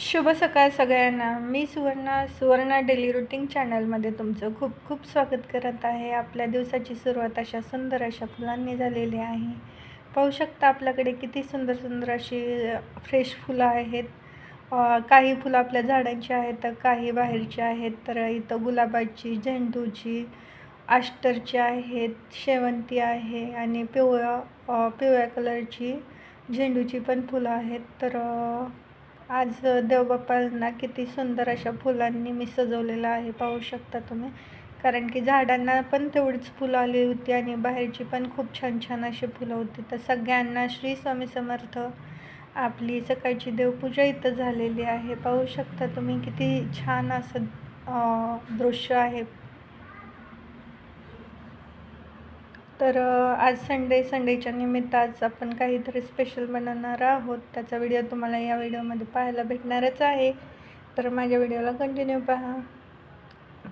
शुभ सकाळ सगळ्यांना. मी सुवर्णा सुवर्णा डेली रुटीन चॅनलमध्ये तुमचं खूप खूप स्वागत करत आहे. आपल्या दिवसाची सुरुवात अशा सुंदर अशा फुलांनी झालेली आहे. पाहू शकता आपल्याकडे किती सुंदर सुंदर अशी फ्रेश फुलं आहेत. काही फुलं आपल्या झाडांची आहेत तर काही बाहेरची आहेत. तर इथं गुलाबाची झेंडूची आष्टरची आहेत शेवंती आहे आणि पिवळ्या पिवळ्या कलरची झेंडूची पण फुलं आहेत. तर आज देवबाप्पांना किती सुंदर अशा फुलांनी मी सजवलेलं आहे. पाहू शकता तुम्ही. कारण की झाडांना पण तेवढीच फुलं आली होती आणि बाहेरची पण खूप छान छान अशी फुलं होती. तर सगळ्यांना श्री स्वामी समर्थ. आपली सकाळची देवपूजा इथं झालेली आहे. पाहू शकता तुम्ही किती छान असं दृश्य आहे. तर आज संडे संडेच्या निमित्त आज आपण काहीतरी स्पेशल बनवणार आहोत. त्याचा व्हिडिओ तुम्हाला या व्हिडिओमध्ये पाहायला भेटणारच आहे. तर माझ्या व्हिडिओला कंटिन्यू पहा.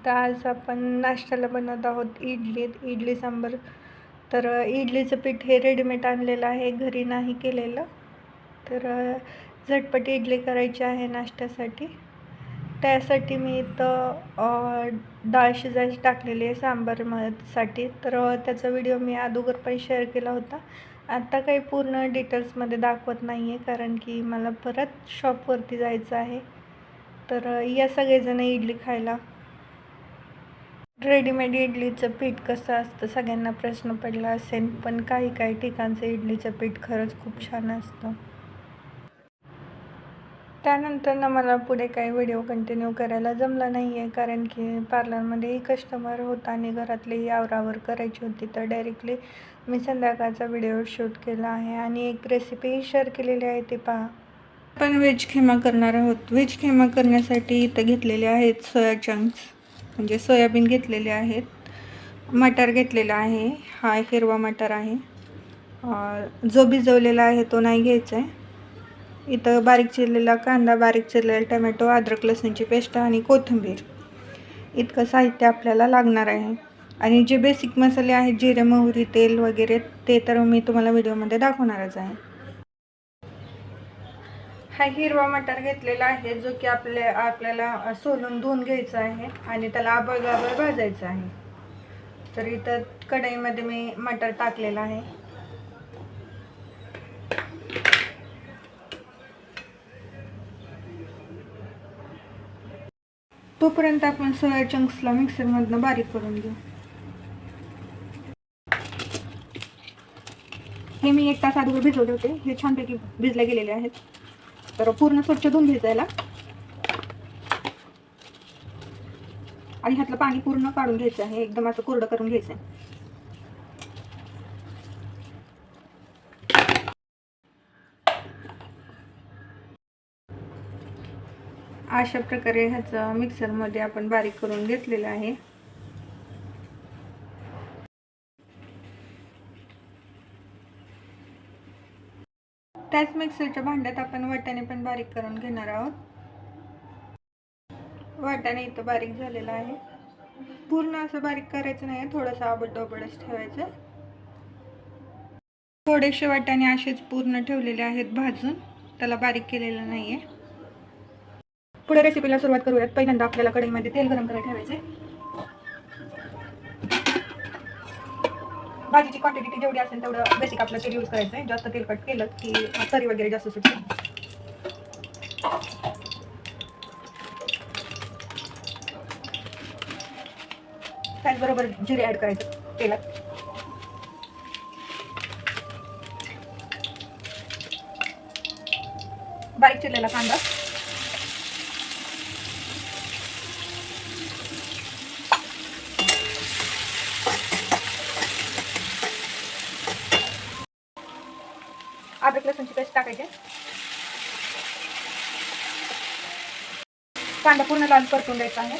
तर आज आपण नाश्त्याला बनवत आहोत इडली इडली सांबर. तर इडलीचं पीठ हे रेडीमेड आणलेलं आहे घरी नाही केलेलं. तर झटपट इडली करायची आहे नाश्त्यासाठी. त्यासाठी मी इथं डाळ शिजायची टाकलेली आहे सांबारसाठी. तर त्याचा व्हिडिओ मी अगोदर पण शेअर केला होता. आत्ता काही पूर्ण डिटेल्समध्ये दाखवत नाही आहे कारण की मला परत शॉपवरती जायचं आहे. तर या सगळेजण इडली खायला. रेडीमेड इडलीचं पीठ कसं असतं? सगळ्यांना प्रश्न पडला असेल पण काही काही ठिकाणचं इडलीचं पीठ खरंच खूप छान असतं. त्यानंतर ना मला पुढे काही व्हिडिओ कंटिन्यू करायला जमलं नाही आहे कारण की पार्लरमध्येही कस्टमर होता आणि घरातलीही आवरावर करायची होती. तर डायरेक्टली मी संध्याकाळचा व्हिडिओ शूट केला आहे आणि एक रेसिपीही शेअर केलेली आहे ती पहा. आपण व्हेज खिमा करणार आहोत. व्हेज खिमा करण्यासाठी इथं घेतलेले आहेत सोया चंक्स म्हणजे सोयाबीन घेतलेले आहेत. मटार घेतलेला आहे. हा हिरवा मटार आहे. जो भिजवलेला आहे तो नाही घ्यायचा आहे. इथं बारीक चिरलेला कांदा बारीक चिरलेला टमॅटो अद्रक लसणीची पेस्ट आणि कोथिंबीर. इतकं साहित्य आपल्याला लागणार आहे. आणि जे बेसिक मसाले आहेत जिरे मोहरी तेल वगैरे ते तर मी तुम्हाला व्हिडिओमध्ये दाखवणारच आहे. हा हिरवा मटार घेतलेला आहे जो की आपल्या आपल्याला सोलून धुवून घ्यायचा आहे आणि त्याला आबळ गाबळ भाजायचं आहे. तर इथं कढईमध्ये मी मटार टाकलेला आहे. तोपर्यंत आपण सोया चंक्सला मिक्सरमधनं बारीक करून घेऊ. हे मी एक तास अगोदर भिजवले होते. हे छानपैकी भिजले गेलेले आहेत. तर पूर्ण स्वच्छ धुवून भिजायला आणि ह्यातलं पाणी पूर्ण काढून घ्यायचं आहे. एकदम असं कोरडं करून घ्यायचं आहे. अशा प्रकारे ह्याचं मिक्सरमध्ये आपण बारीक करून घेतलेलं आहे. त्याच मिक्सरच्या भांड्यात आपण वाटाणे पण बारीक करून घेणार आहोत. वाटाणे इथं बारीक झालेला आहे. पूर्ण असं बारीक करायचं नाही थोडंसं आबड डोबडच ठेवायचं. थोडेसे वाटाणे असेच पूर्ण ठेवलेले आहेत भाजून. त्याला बारीक केलेलं नाही आहे पुढे रेसिपीला सुरुवात करूयात. पहिल्यांदा आपल्याला कढईमध्ये तेल गरम करायला ठेवायचे. भाजीची क्वांटिटी जेवढी असेल तेवढं बेसिक आपलं तेल यूज करायचं आहे जास्त तेलकट केलं की तरी वगैरे जास्त सुटते. त्याचबरोबर जिरे ॲड करायचं तेलात. बारीक चिरलेला कांदा. अद्रक लसूणची पेस्ट टाकायची कांदा पूर्ण लाल परतून द्यायचा आहे.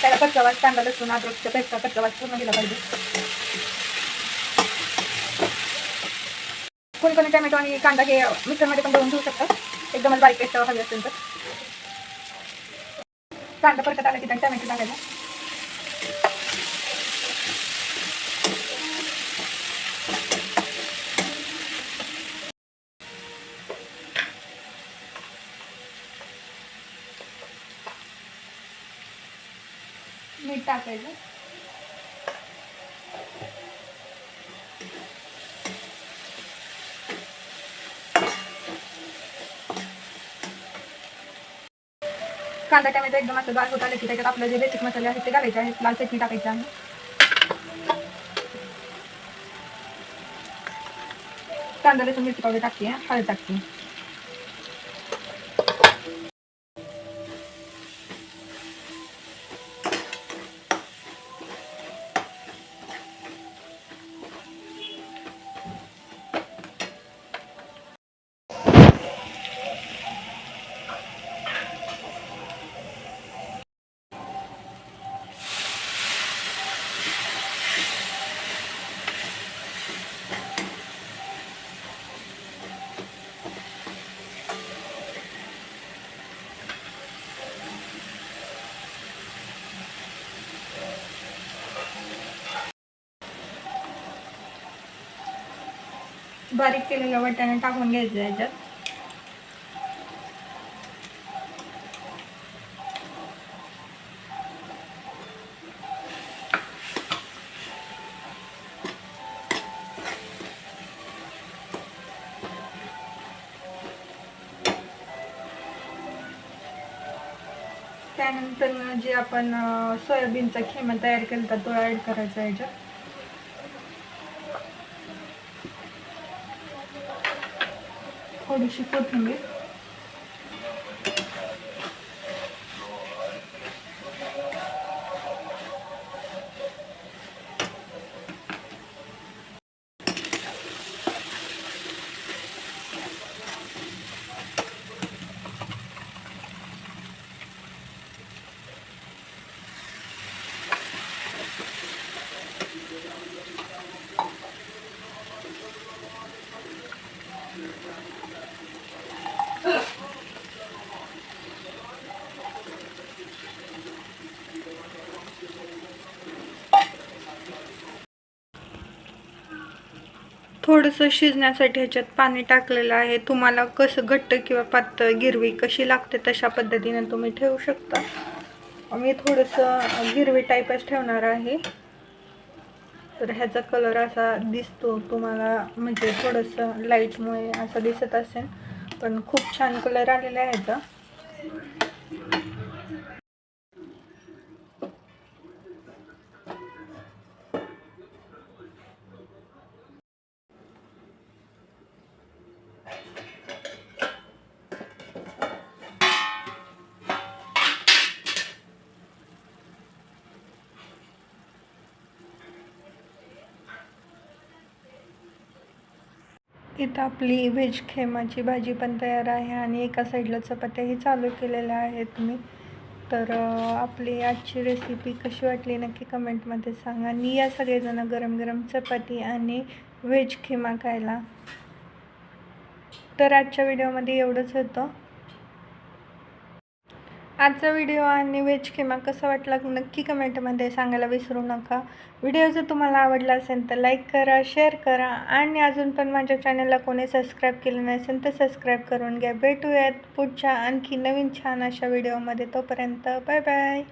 त्याला कच्चा कांदा लसूण अद्रकच्या पेस्टचा कच्चा वास पूर्ण दिला पाहिजे. कोणी कोणी टॅमॅटो आणि कांदा हे मिक्सरमध्ये पण दळून घेऊ शकतात. एकदमच बारीक पेस्ट हवी असेल तर. कांदा परत आला की त्यांनी टॅमॅटो टाकायचा. मीठ टाकायचं. कांदा टॅमॅटो एकदम असं गार होत आले की त्याच्यात आपले जे बेसिक मसाले आहेत ते घालायचे आहेत. लाल चटणी टाकायची आहे कांदा लसूण मिरची पावडर टाकते हळद टाकते. बारीक केलेल्या वाट्याने टाकून घ्यायचं याच्यात. त्यानंतर जे आपण सोयाबीनचा खेमा तयार केला तो ॲड करायचा याच्यात. थोडीशी कोथिंबीर थोडंसं शिजण्यासाठी ह्याच्यात पाणी टाकलेलं आहे. तुम्हाला कसं घट्ट किंवा पातळ गिरवी कशी लागते तशा पद्धतीने तुम्ही ठेवू शकता. मी थोडंसं गिरवी टाईपच ठेवणार आहे. तर ह्याचा कलर असा दिसतो तुम्हाला. म्हणजे थोडंसं लाईटमुळे असं दिसत असेल. पण खूप छान कलर आलेला आहे ह्याचा. इथं आपली व्हेज खेमाची भाजी पण तयार आहे आणि एका साईडला चपात्याही चालू केलेल्या आहेत मी. तर आपली आजची रेसिपी कशी वाटली नक्की कमेंटमध्ये सांगा. आणि या सगळेजण गरम गरम चपाती आणि व्हेज खेमा खायला. तर आजच्या व्हिडिओमध्ये एवढंच होतं. आजचा व्हिडिओ आणि व्हेज किमा कसा वाटला नक्की कमेंटमध्ये सांगायला विसरू नका. व्हिडिओ जर तुम्हाला आवडला असेल तर लाईक करा शेअर करा आणि अजून पण माझ्या चॅनलला कोणी सबस्क्राईब केलं नसेल तर सबस्क्राईब करून घ्या. भेटूयात पुढच्या आणखी नवीन छान अशा व्हिडिओमध्ये. तोपर्यंत बाय बाय.